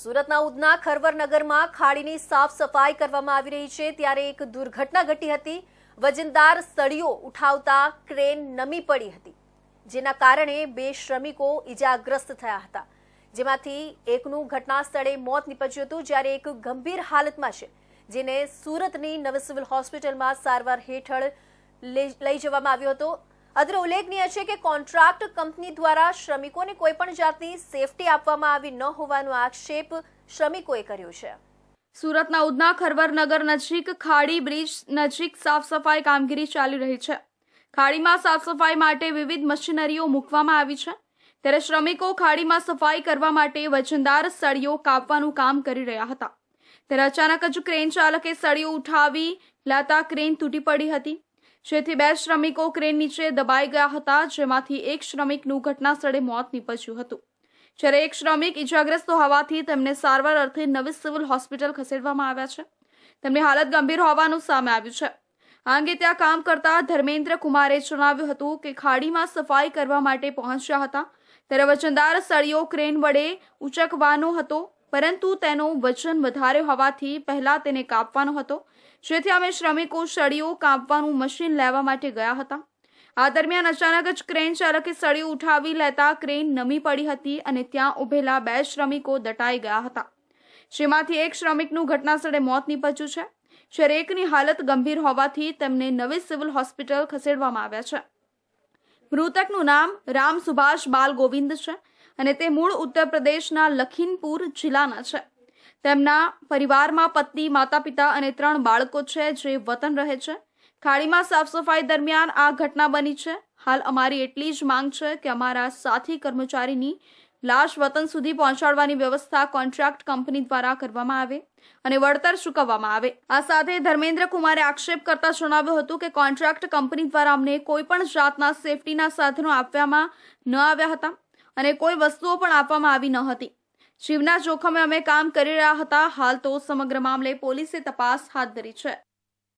સુરતના ઉદના ખરવર નગરમાં ખાડીની સાફ સફાઈ કરવામાં આવી રહી છે. ત્યારે એક દુર્ઘટના ઘટી હતી. વજનદાર સળીઓ ઉઠાવતા ક્રેન નમી પડી હતી, જેના કારણે બે શ્રમિકો ઇજાગ્રસ્ત થયા હતા. જેમાંથી એકનું ઘટના સ્થળે મોત નીપજ્યું હતું, જ્યારે એક ગંભીર હાલતમાં છે, જેને સુરતની નવી સિવિલ હોસ્પિટલમાં સારવાર હેઠળ લઈ લઈ જવામાં આવ્યો હતો. અત્રે ઉલ્લેખનીય છે કે કોન્ટ્રાક્ટ કંપની દ્વારા શ્રમિકોને કોઈ પણ જાતની સેફટી આપવામાં આવી ન હોવાનો આક્ષેપ શ્રમિકોએ કર્યો છે. સુરતના ઉધના ખરવર નગર નજીક ખાડી બ્રિજ નજીક સાફ સફાઈ કામગીરી ચાલી રહી છે. ખાડીમાં સાફ સફાઈ માટે વિવિધ મશીનરીઓ મૂકવામાં આવી છે. ત્યારે શ્રમિકો ખાડીમાં સફાઈ કરવા માટે વજનદાર સળીઓ કાપવાનું કામ કરી રહ્યા હતા. ત્યારે અચાનક જ ક્રેન ચાલકે સળીઓ ઉઠાવી, લાતા ક્રેન તૂટી પડી હતી. જેથી બે શ્રમિકો ક્રેન નીચે દબાઈ ગયા હતા, જેમાંથી એક શ્રમિકનું ઘટના સ્થળે મોત નીપજ્યું હતું. જ્યારે એક શ્રમિક ઇજાગ્રસ્ત હોવાથી તેમને સારવાર અર્થે નવી સિવિલ હોસ્પિટલ ખસેડવામાં આવ્યા છે. તેમની હાલત ગંભીર હોવાનું સામે આવ્યું છે. આ અંગે ત્યાં કામ કરતા ધર્મેન્દ્ર કુમારે જણાવ્યું હતું કે ખાડીમાં સફાઈ કરવા માટે પહોંચ્યા હતા. ત્યારે વચનદાર સળીઓ ક્રેન વડે ઉચકવાનો હતો. પરંતુ તેનું વજન વધારે હોવાથી પહેલા તેને કાપવાનો હતો. જેથી અમે શ્રમિકો સળીઓ કાપવાનું મશીન લેવા માટે ગયા હતા. આ દરમિયાન અચાનક જ ક્રેન ચાલકે સળીઓ ઉઠાવી લેતા ક્રેન નમી પડી હતી અને ત્યાં ઉભેલા બે શ્રમિકો દટાઈ ગયા હતા. જેમાંથી એક શ્રમિકનું ઘટનાસ્થળે મોત નીપજ્યું છે. જ્યારે એકની હાલત ગંભીર હોવાથી તેમને નવી સિવિલ હોસ્પિટલ ખસેડવામાં આવ્યા છે. મૃતકનું નામ રામ સુભાષ બાલ ગોવિંદ છે. અને તે મૂળ ઉત્તર પ્રદેશના લખીમપુર જિલ્લાના છે. તેમના પરિવારમાં પત્ની માતા પિતા અને ત્રણ બાળકો છે જે વતન રહે છે. ખાડીમાં સાફ સફાઈ દરમિયાન આ ઘટના બની છે. હાલ અમારી એટલી જ માંગ છે કે અમારા સાથી કર્મચારીની લાશ વતન સુધી પહોંચાડવાની વ્યવસ્થા કોન્ટ્રાક્ટ કંપની દ્વારા કરવામાં આવે અને વળતર ચૂકવવામાં આવે. આ સાથે ધર્મેન્દ્ર કુમારે આક્ષેપ કરતા જણાવ્યું હતું કે કોન્ટ્રાક્ટ કંપની દ્વારા અમને કોઈ પણ જાતના સેફટીના સાધનો આપવામાં ન આવ્યા હતા. અને કોઈ વસ્તુઓ પણ આપવામાં આવી ન હતી. જીવના જોખમે અમે કામ કરી રહ્યા હતા, હાલ તો સમગ્ર મામલે પોલીસે તપાસ હાથ ધરી છે.